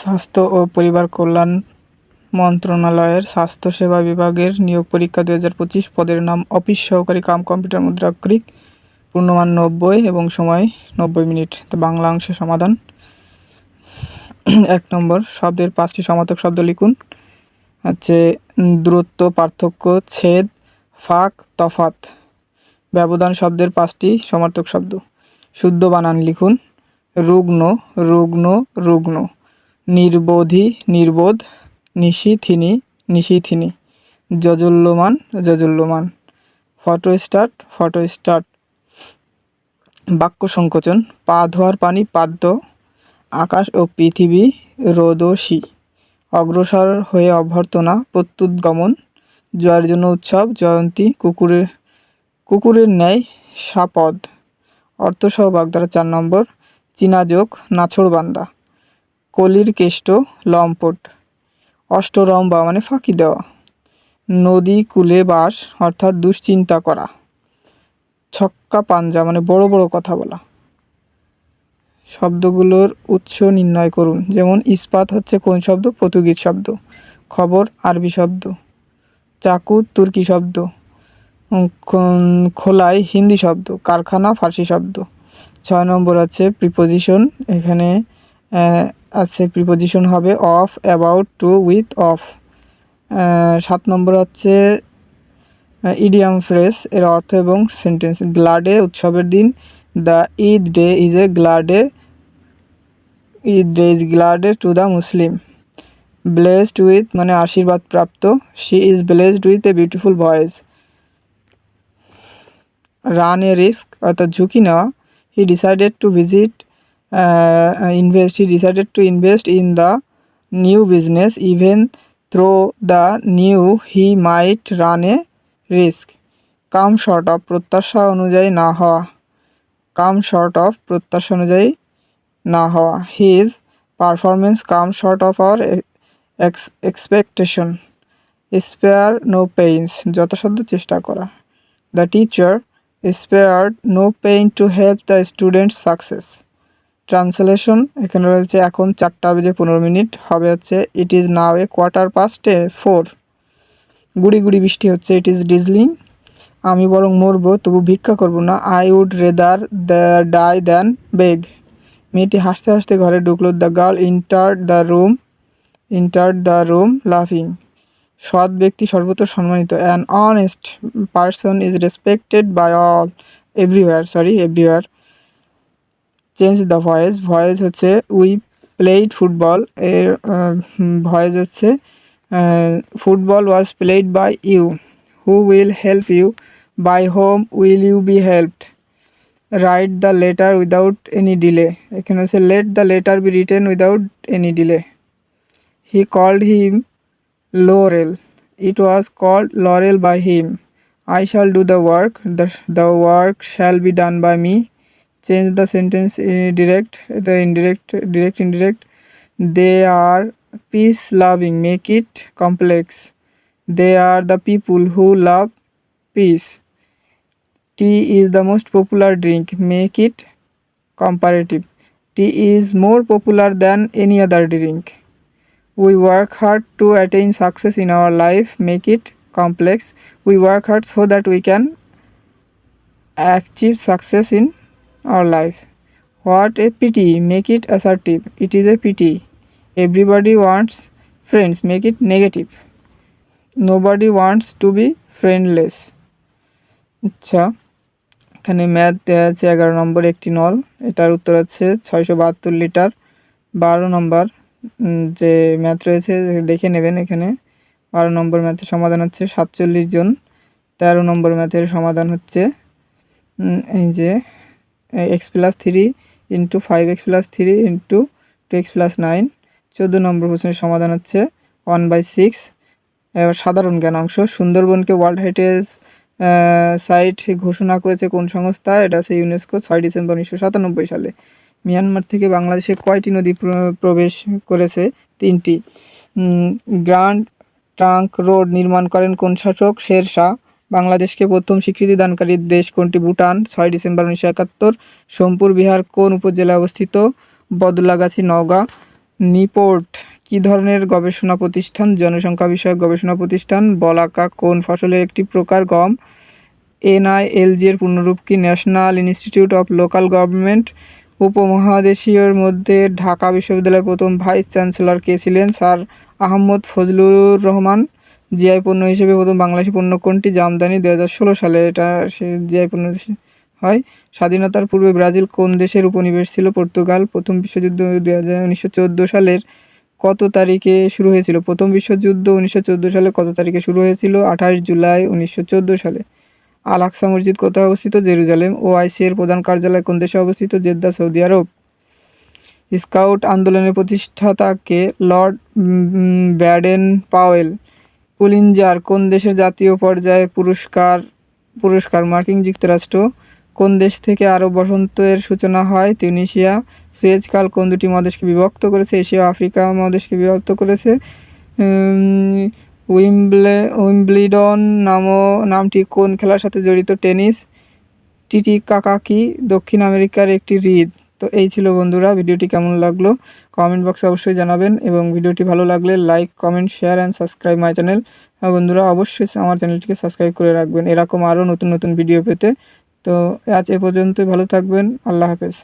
স্বাস্থ্য ও পরিবার কল্যাণ মন্ত্রণালয়ের স্বাস্থ্যসেবা বিভাগের নিয়োগ পরীক্ষা দু হাজার পঁচিশ পদের নাম অফিস সহকারী কাম কম্পিউটার মুদ্রাক্ষরিক, পূর্ণমান নব্বই এবং সময় নব্বই মিনিট। তো বাংলা অংশের সমাধান। এক নম্বর, শব্দের পাঁচটি সমার্থক শব্দ লিখুন। হচ্ছে দূরত্ব, পার্থক্য, ছেদ, ফাঁক তফাত ব্যবধান শব্দের পাঁচটি সমার্থক শব্দ। শুদ্ধ বানান লিখুন। রুগ্ন রুগ্ন রুগ্ন। নির্বোধি, নির্বোধ, নিশিথিনি নিশিথিনি, যজল্যমান যজল্যমান। Photo start photo start. বাক্য সংকোচন, পা ধোয়ার পানি পাদ্য, আকাশ ও পৃথিবী রোদসী। অগ্রসর হয়ে অভ্যর্থনা প্রত্যুৎগমন জয়ের জন্য উৎসব, জয়ন্তী, কুকুরের কুকুরের ন্যায় সাপদ। অর্থসহ বাগধারা চার নম্বর চীনাযোগ নাছড়বান্দা কলির কেষ্ট, লম্পট। অষ্টরম্বা মানে ফাঁকি দেওয়া। নদী, কুলে বাস, অর্থাৎ দুশ্চিন্তা করা। ছক্কা পাঞ্জা মানে বড় বড় কথা বলা। শব্দগুলোর উৎস নির্ণয় করুন। যেমন, ইস্পাত হচ্ছে কোন শব্দ? পর্তুগিজ শব্দ। খবর, আরবি শব্দ। চাকু, তুর্কি শব্দ। খোলাই, হিন্দি শব্দ। কারখানা, ফার্সি শব্দ। ছয় নম্বর আছে প্রিপোজিশন এখানে আছে প্রিপোজিশন হবে of about to with of সাত নম্বর হচ্ছে ইডিয়াম ফ্রেস এর অর্থ এবং সেন্টেন্স গ্লাডে উৎসবের দিন the Eid day is a glad, Eid day is glad to the Muslim. Blessed with মানে আশীর্বাদ প্রাপ্ত she is blessed with a beautiful voice run a risk অর্থাৎ ঝুঁকি নেওয়া he decided to visit invest he decided to invest in the new business even through the new he might run a risk come short of প্রত্যাশা অনুযায়ী না হওয়া কাম short of প্রত্যাশা অনুযায়ী না হওয়া his performance come short of our expectation spare no pains যথাসাধ্য চেষ্টা করা the teacher spared no pain to help the student success translation, এখানে রয়েছে এখন চারটা বেজে পনেরো মিনিট, হবে হচ্ছে it is now a quarter past four গুড়ি গুড়ি বৃষ্টি হচ্ছে ইট ইজ ডিজলিং আমি বরং মরবো, তবু ভিক্ষা করব না I would rather the die than beg মেয়েটি হাসতে হাসতে ঘরে ঢুকলো the girl enter the room enter the room লাফিং সৎ ব্যক্তি সর্বত্র সম্মানিত। An honest person is respected by all everywhere sorry everywhere change the voice voice হচ্ছে উই প্লেড ফুটবল এর ভয়েস হচ্ছে football was played by you who will help you by whom will you be helped write the letter without any delay এখানে হচ্ছে let the letter be written without any delay he called him Laurel. It was called Laurel by him. I shall do the work. The, the work shall be done by me. Change the sentence in direct, the indirect, direct, indirect. They are peace loving. Make it complex. They are the people who love peace. Tea is the most popular drink. Make it comparative. Tea is more popular than any other drink. We work hard to attain success in our life, make it complex. We work hard so that we can achieve success in our life. What a pity, make it assertive. It is a pity. Everybody wants friends, make it negative. Nobody wants to be friendless. আচ্ছা এখানে math দেওয়া আছে এগারো নম্বর একটি নল এটার উত্তর হচ্ছে ছয়শো বাহাত্তর লিটার বারো নম্বর যে ম্যাথ রয়েছে দেখে নেবেন এখানে বারো নম্বর ম্যাথের সমাধান হচ্ছে সাতচল্লিশ জন তেরো নম্বর ম্যাথের সমাধান হচ্ছে এই যে x plus three into five x plus three into two x plus nine. চোদ্দ নম্বর প্রশ্নের সমাধান হচ্ছে ওয়ান বাই সিক্স। এবার সাধারণ জ্ঞান অংশ, সুন্দরবনকে ওয়ার্ল্ড হেরিটেজ সাইট ঘোষণা করেছে কোন সংস্থা? এটা হচ্ছে ইউনেস্কো, ছয় ডিসেম্বর উনিশশো সাতানব্বই সালে। মিয়ানমার থেকে বাংলাদেশে কয়টি নদী প্র- প্রবেশ করেছে? তিনটি। গ্র্যান্ড ট্রাঙ্ক রোড নির্মাণ করেন কোন শাসক? শের শাহ বাংলাদেশকে প্রথম স্বীকৃতি দানকারী দেশ কোনটি? ভুটান, ছয় ডিসেম্বর উনিশশো একাত্তর। সোমপুর, বিহার, কোন উপজেলায় অবস্থিত? বদলাগাছি, নওগাঁ। নিপোর্ট, কী ধরনের গবেষণা প্রতিষ্ঠান? জনসংখ্যা বিষয়ক গবেষণা প্রতিষ্ঠান, বলাকা, কোন ফসলের একটি প্রকার গম? এনআইএলজি এর পূর্ণরূপ কি? National institute of local government. উপমহাদেশীয়র মধ্যে ঢাকা বিশ্ববিদ্যালয়ের প্রথম ভাইস চ্যান্সেলর কে ছিলেন? স্যার আহমদ ফজলুর রহমান। জিআই পণ্য হিসেবে প্রথম বাংলাদেশি পণ্য কোনটি? জামদানি দু হাজার ষোলো সালে এটা সে জিআই পণ্য হয়। স্বাধীনতার পূর্বে ব্রাজিল কোন দেশের উপনিবেশ ছিল? পর্তুগাল, প্রথম বিশ্বযুদ্ধ দু হাজার উনিশশো সালের কত তারিখে শুরু হয়েছিল? প্রথম বিশ্বযুদ্ধ উনিশশো চোদ্দ সালে কত তারিখে শুরু হয়েছিল? আঠাশ জুলাই উনিশশো চোদ্দ সালে। আল আকসা মসজিদ কোথায় অবস্থিত? জেরুজালেম। ও আইসি এর প্রধান কার্যালয় কোন দেশে অবস্থিত? জেদ্দা, সৌদি আরব। স্কাউট আন্দোলনের প্রতিষ্ঠাতাকে লর্ড ব্যাডেন পাওয়েল পুলিনজার কোন দেশের জাতীয় পর্যায়ে পুরস্কার পুরস্কার মার্কিন যুক্তরাষ্ট্র, কোন দেশ থেকে আরব বসন্তের সূচনা হয়, তিউনিশিয়া, সুয়েজ কাল কোন দুটি মহাদেশকে বিভক্ত করেছে, এশিয়া আফ্রিকা মহাদেশকে বিভক্ত করেছে উইম্বলে, উইম্বলিডন নাম নামটি কোন খেলার সাথে জড়িত, টেনিস টিটি কাকাকি দক্ষিণ আমেরিকার একটি হ্রদ। তো এই ছিল বন্ধুরা, ভিডিওটি কেমন লাগল? কমেন্ট বক্সে অবশ্যই জানাবেন এবং ভিডিওটি ভালো লাগলে like comment share and subscribe my channel বন্ধুরা, অবশ্যই আমার চ্যানেলটিকে সাবস্ক্রাইব করে রাখবেন। এরকম আরও নতুন নতুন ভিডিও পেতে। তো আজ এ পর্যন্তই, ভালো থাকবেন, আল্লাহ হাফেজ।